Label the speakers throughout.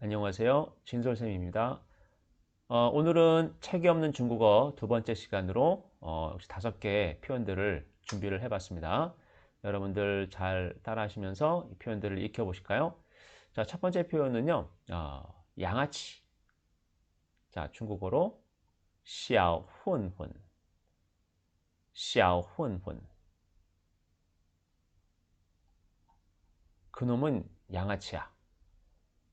Speaker 1: 안녕하세요. 진솔쌤입니다. 어, 오늘은 책이 없는 중국어 두 번째 시간으로 어, 역시 다섯 개의 표현들을 준비를 해봤습니다. 여러분들 잘 따라하시면서 이 표현들을 익혀보실까요? 자, 첫 번째 표현은요, 어, 양아치. 자, 중국어로 小混混, 小混混. 그놈은 양아치야.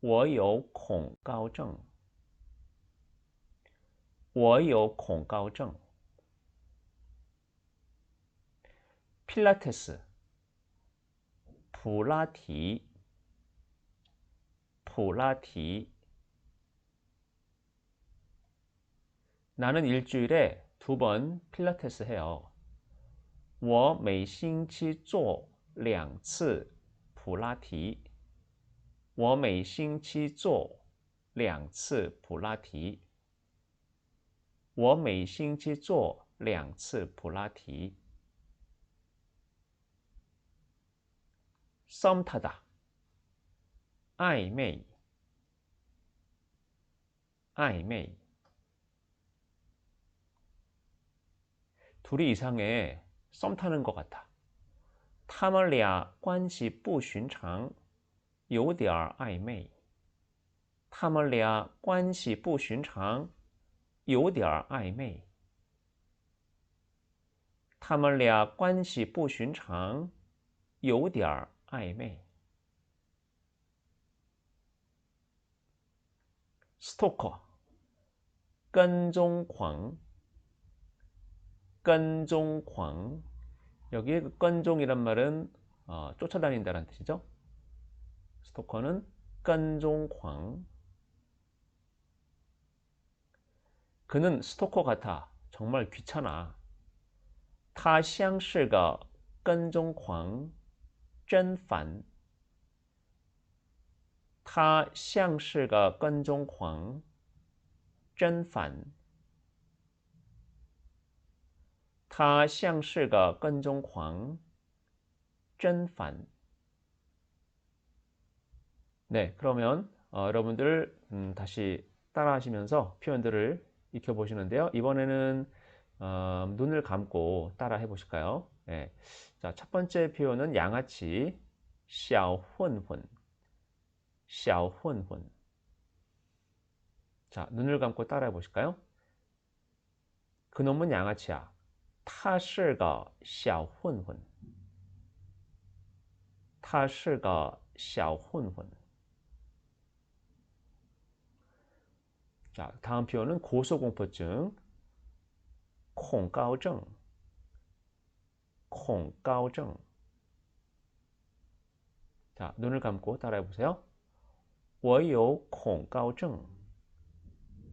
Speaker 1: 我有恐高症。我有恐高症。필라테스, 普拉提,普拉提. 나는 일주일에 두 번 필라테스 해요. 我每星期做两次普拉提。 我每星期做两次普拉提。我每星期做两次普拉提。썸타다暧昧，暧昧。둘이이상해썸타는것같아他们俩关系不寻常。 有点暧昧，他们俩关系不寻常，有点暧昧。他们俩关系不寻常，有点暧昧。stalker，跟踪狂，跟踪狂。여기건종이란말은어쫓아다닌다는뜻이죠 스토커는 跟踪狂. 그는 스토커 같아. 정말 귀찮아. 他像是个跟踪狂，真烦。他像是个跟踪狂，真烦。 네, 그러면 어, 여러분들 음, 다시 따라하시면서 표현들을 익혀보시는데요. 이번에는 어, 눈을 감고 따라 해보실까요? 네. 자, 첫 번째 표현은 양아치, 小混混,小混混. 자, 눈을 감고 따라 해보실까요? 그놈은 양아치야. 他是个小混混.他是个小混混. 자, 다음 표현은 고소공포증, 恐高症,恐高症. 자, 눈을 감고 따라해 보세요. 我有恐高症.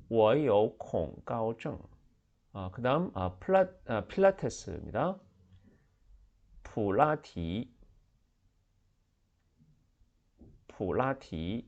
Speaker 1: 我有恐高症. 아, 그 다음 아, 플라, 아, 필라테스입니다. 普拉提.普拉提.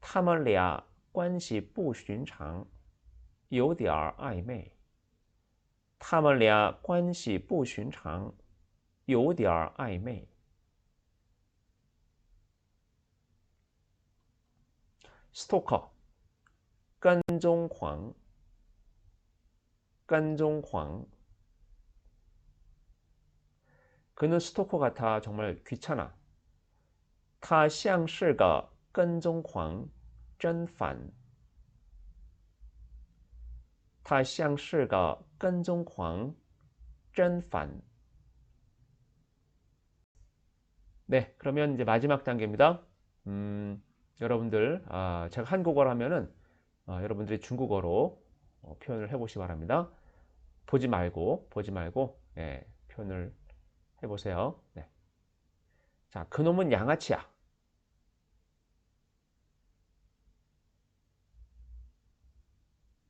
Speaker 1: 他们俩关系不寻常，有点暧昧。他们俩关系不寻常，有点暧昧。stalker，跟踪狂，跟踪狂。그는스토커같아정말귀찮아他像是个 跟踪狂真烦他像是个跟踪狂真烦 네, 그러면 이제 마지막 단계입니다. 음, 여러분들, 아, 제가 한국어로 하면은 아, 여러분들이 중국어로 어, 표현을 해보시기 바랍니다. 보지 말고, 보지 말고, 예, 표현을 해보세요. 네. 자, 그놈은 양아치야.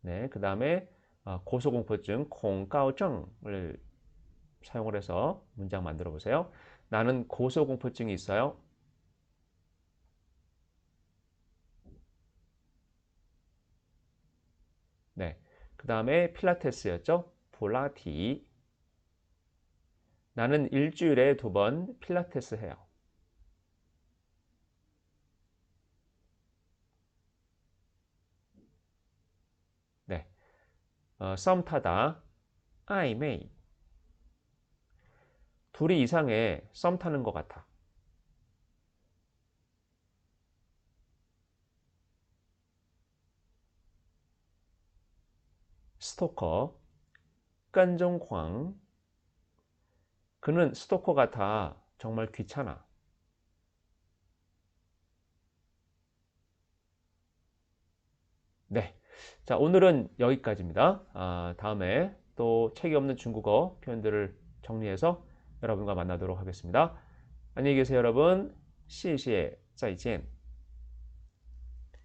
Speaker 1: 네, 그 다음에 어, 고소공포증 공가오증을 사용을 해서 문장 만들어 보세요. 나는 고소공포증이 있어요. 네, 그 다음에 필라테스였죠. 볼라티. 나는 일주일에 두 번 필라테스 해요. 네, 어, 썸 타다. 아이메이. 둘이 이상해 썸 타는 것 같아. 스토커, 깐종광. 그는 스토커 같아. 정말 귀찮아. 네. 자 오늘은 여기까지입니다. 아, 다음에 또 책이 없는 중국어 표현들을 정리해서 여러분과 만나도록 하겠습니다. 안녕히 계세요 여러분. 시시에 再见